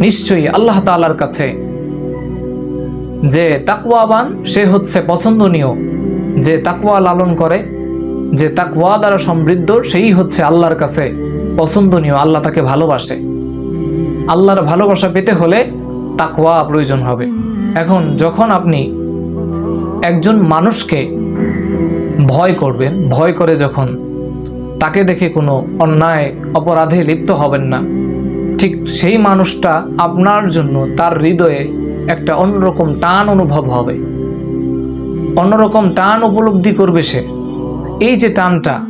নিশ্চয়ই আল্লাহ তাআলার কাছে যে তাকওয়াবান, সে হচ্ছে পছন্দনীয়। যে তাকওয়া লালন করে, যে তাকওয়া দ্বারা সমৃদ্ধ, সেই হচ্ছে আল্লাহর কাছে পছন্দনীয়। আল্লাহ তাকে ভালোবাসে। আল্লাহর ভালোবাসা পেতে হলে তাকওয়া প্রয়োজন হবে। এখন যখন আপনি একজন মানুষকে ভয় করবেন, ভয় করে যখন তাকে দেখে কোনো অন্যায় অপরাধে লিপ্ত হবেন না। ঠিক সেই মানুষটা আপনার জন্য তার হৃদয়ে একটা অন্যরকম টান অনুভব হবে। অন্যরকম টান উপলব্ধি করবে সে। এই যে টানটা,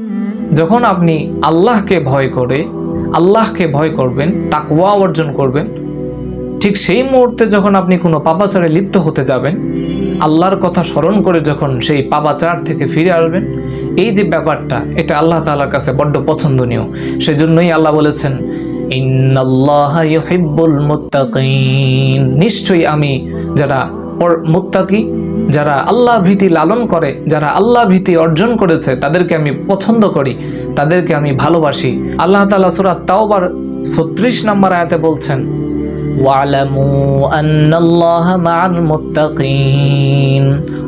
যখন আপনি আল্লাহকে ভয় করে, আল্লাহকে ভয় করবেন, তাকওয়া অর্জন করবেন, ঠিক সেই মুহূর্তে যখন আপনি কোনো পাপাচারে লিপ্ত হতে যাবেন, আল্লাহর কথা স্মরণ করে যখন সেই পাপাচার থেকে ফিরে আসবেন এই যে ব্যাপারটা, এটা আল্লাহ তাআলার কাছে বড্ড পছন্দনীয়। সেজন্যই আল্লাহ বলেছেন নিশ্চয়ই আমি যারা মুত্তাকি, যারা আল্লাহ ভীতি লালন করে, যারা আল্লাহ ভীতি অর্জন করেছে, তাদেরকে আমি পছন্দ করি, তাদেরকে আমি ভালোবাসি। আল্লাহ তাআলা সূরা তাওবার 36 নম্বর আয়াতে বলছেন, ওয়ালামু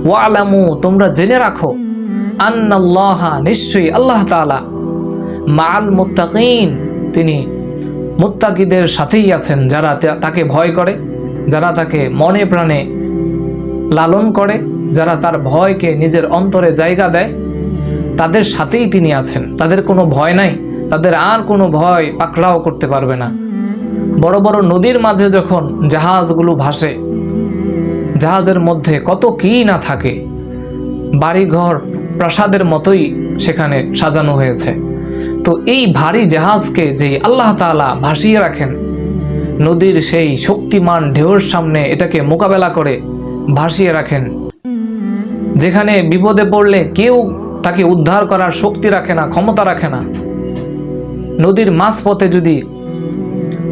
ওয়ালামু, তোমরা জেনে রাখো আন্নাল্লাহা, নিশ্চয়ই আল্লাহ তাআলা মাআল মুত্তাকিন। তিনি মুত্তাকিদের সাথেই আছেন, যারা তাকে ভয় করে, যারা তাকে মনে প্রাণে লালন করে, যারা তার ভয়কে নিজের অন্তরে জায়গা দেয়, তাদের সাথেই তিনি আছেন। তাদের কোনো ভয় নাই, তাদের আর কোনো ভয় পাকড়াও করতে পারবে না। বড় বড় নদীর মাঝে যখন জাহাজগুলো ভাসে, জাহাজের মধ্যে কত কি না থাকে, বাড়িঘর প্রাসাদের মতোই সেখানে সাজানো হয়েছে। তো এই ভারী জাহাজকে যে আল্লাহ তাআলা ভাসিয়ে রাখেন, নদীর সেই শক্তিমান ঢেউর সামনে এটাকে মোকাবেলা করে ভাসিয়ে রাখেন, যেখানে বিপদে পড়লে কেউ তাকে উদ্ধার করার শক্তি রাখে না, ক্ষমতা রাখে না। নদীর মাঝপথে যদি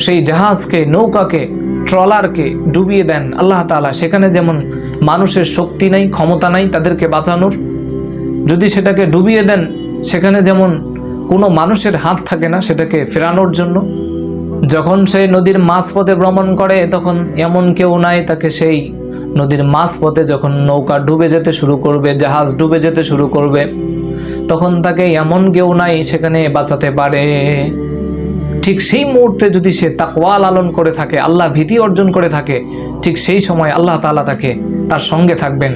সেই জাহাজকে, নৌকাকে, ট্রলারকে ডুবিয়ে দেন আল্লাহ তাআলা, সেখানে যেমন মানুষের শক্তি নাই, ক্ষমতা নাই তাদেরকে বাঁচানোর যদি সেটাকে ডুবিয়ে দেন, সেখানে যেমন কোনো মানুষের হাত থাকে না, সেটাকে ফেরানোর জন্য, যখন সেই নদীর মাঝপথে ভ্রমণ করে, তখন এমন কেউ নাই, তাকে সেই নদীর মাঝপথে যখন নৌকা ডুবে যেতে শুরু করবে, জাহাজ ডুবে যেতে শুরু করবে, তখন তাকে এমন কেউ নাই, সেখানে বাঁচাতে পারে। ঠিক সেই মুহূর্তে যদি সে তাকওয়া লালন করে থাকে, আল্লাহ ভীতি অর্জন করে থাকে, ঠিক সেই সময় আল্লাহ তাআলা তাকে তার সঙ্গে থাকবেন।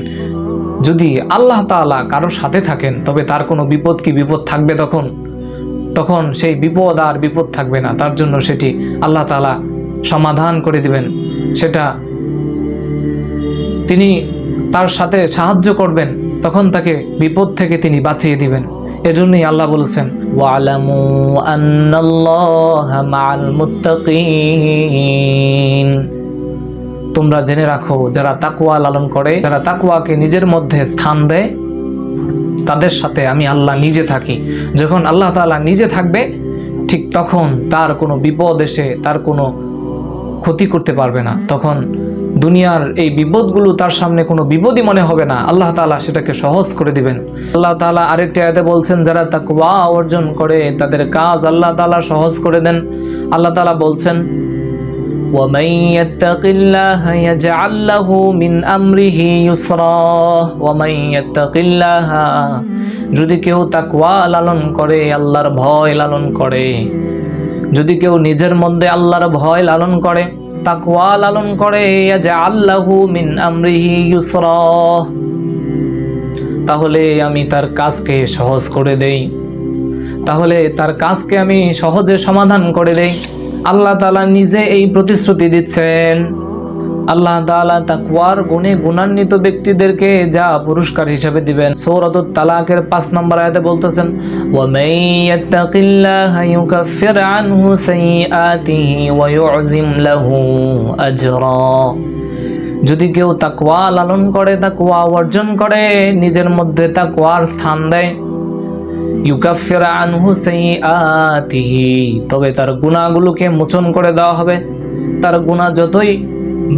যদি আল্লাহ তাআলা কারোর সাথে থাকেন, তবে তার কোনো বিপদ কি বিপদ থাকবে তখন? তখন সেই বিপদ আর বিপদ থাকবে না। তার জন্য সেটি আল্লাহ তাআলা সমাধান করে দিবেন। সেটা তিনি তার সাথে সাহায্য করবেন, তখন তাকে বিপদ থেকে তিনি বাঁচিয়ে দিবেন। এজন্যই আল্লাহ বলেছেন, ওয়ালামু আন্নাল্লাহা মুত্তাকিন। তোমরা জেনে রাখো, যারা তাকওয়া লালন করে, যারা তাকওয়াকে নিজের মধ্যে স্থান দেয়, তাদের সাথে আমি আল্লাহ নিজে থাকি। যখন আল্লাহ তাআলা নিজে থাকবে, ঠিক তখন তার কোনো বিপদ এসে তার কোনো ক্ষতি করতে পারবে না। তখন দুনিয়ার এই বিপদগুলো তার সামনে কোনো বিপদই মনে হবে না। আল্লাহ তাআলা সেটাকে সহজ করে দিবেন। আল্লাহ তাআলা আরেকটি আয়াতে বলছেন, যারা তাকওয়া অর্জন করে, তাদের কাজ আল্লাহ তালা সহজ করে দেন। আল্লাহ তাআলা বলছেন ومن يتق الله يجعل له من امره يسرا ومن يتق الله যদি কেউ তাকওয়া লালন করে আল্লাহর ভয় লালন করে যদি কেউ নিজের মধ্যে আল্লাহর ভয় লালন করে তাকওয়া লালন করে আল্লাহু মিন আমরিহি ইউসরা তাহলে আমি তার কাজকে সহজ করে দেই তাহলে তার কাজকে আমি সহজে সমাধান করে দেই আল্লাহ তালা নিজে এই প্রতিশ্রুতি দিচ্ছেন। আল্লাহ তাআলা তাকওয়ার গুণে গুণান্বিত ব্যক্তিদেরকে যা পুরস্কার হিসেবে দিবেন। সূরাতুত তালাকের পাঁচ নম্বর আয়াতে বলতেছেন যদি কেউ তাকওয়া লালন করে, তাকওয়া অর্জন করে, নিজের মধ্যে তাকওয়ার স্থান দেয় ইউকাফির আনহু সাইয়্যাতিহি তবে তার গুনাহগুলোকে মোচন করে দেওয়া হবে তার গুনাহ যতই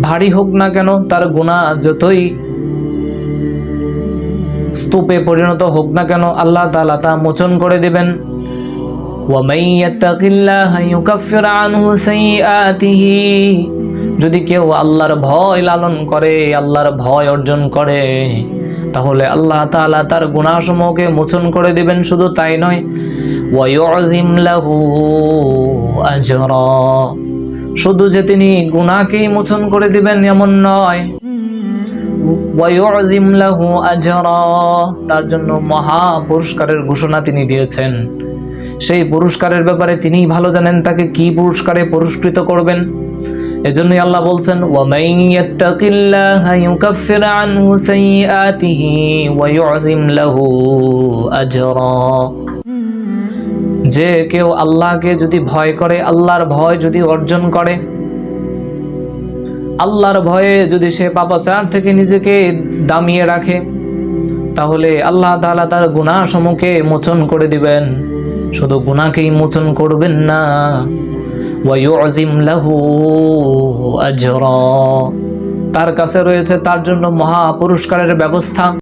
ভারী হোক না কেন তার গুনাহ যতই স্তূপে পরিণত হোক না কেন আল্লাহ তাআলা তা মোচন করে দিবেন ومن يتق الله يكفر عنه سيئاته যদি কেউ আল্লাহর ভয় লালন করে আল্লাহর ভয় অর্জন করে তাহলে আল্লাহ তাআলা তার গুনাহসমূহকে মোচন করে দিবেন, শুধু তাই নয় শুধু যে তিনি গুনাহকেই মোচন করে দিবেন এমন নয় তার জন্য মহা পুরস্কারের ঘোষণা তিনি দিয়েছেন। সেই পুরস্কারের ব্যাপারে তিনিই ভালো জানেন, তাকে কি পুরস্কারে পুরস্কৃত করবেন? এজন্যই আল্লাহ বলছেন, ওয়ামাইন ইয়াত্তাকিল্লাহা ইউকাফির আনহু সাইয়্যাতিহি ওয়া ইউযিম লাহু আজরা। যে কেউ আল্লাহকে যদি ভয় করে, আল্লাহর ভয় যদি অর্জন করে, আল্লাহর ভয়ে যদি সে পাপাচার থেকে নিজেকে দামিয়ে রাখে, তাহলে আল্লাহ তাআলা তার গুনাহ সমূহকে মোচন করে দিবেন। শুধু গুনাহকেই মোচন করবেন না। ওয়ায়ুযিম লাহু আজরা। তার কাছে রয়েছে তার জন্য মহা পুরস্কারের ব্যবস্থা।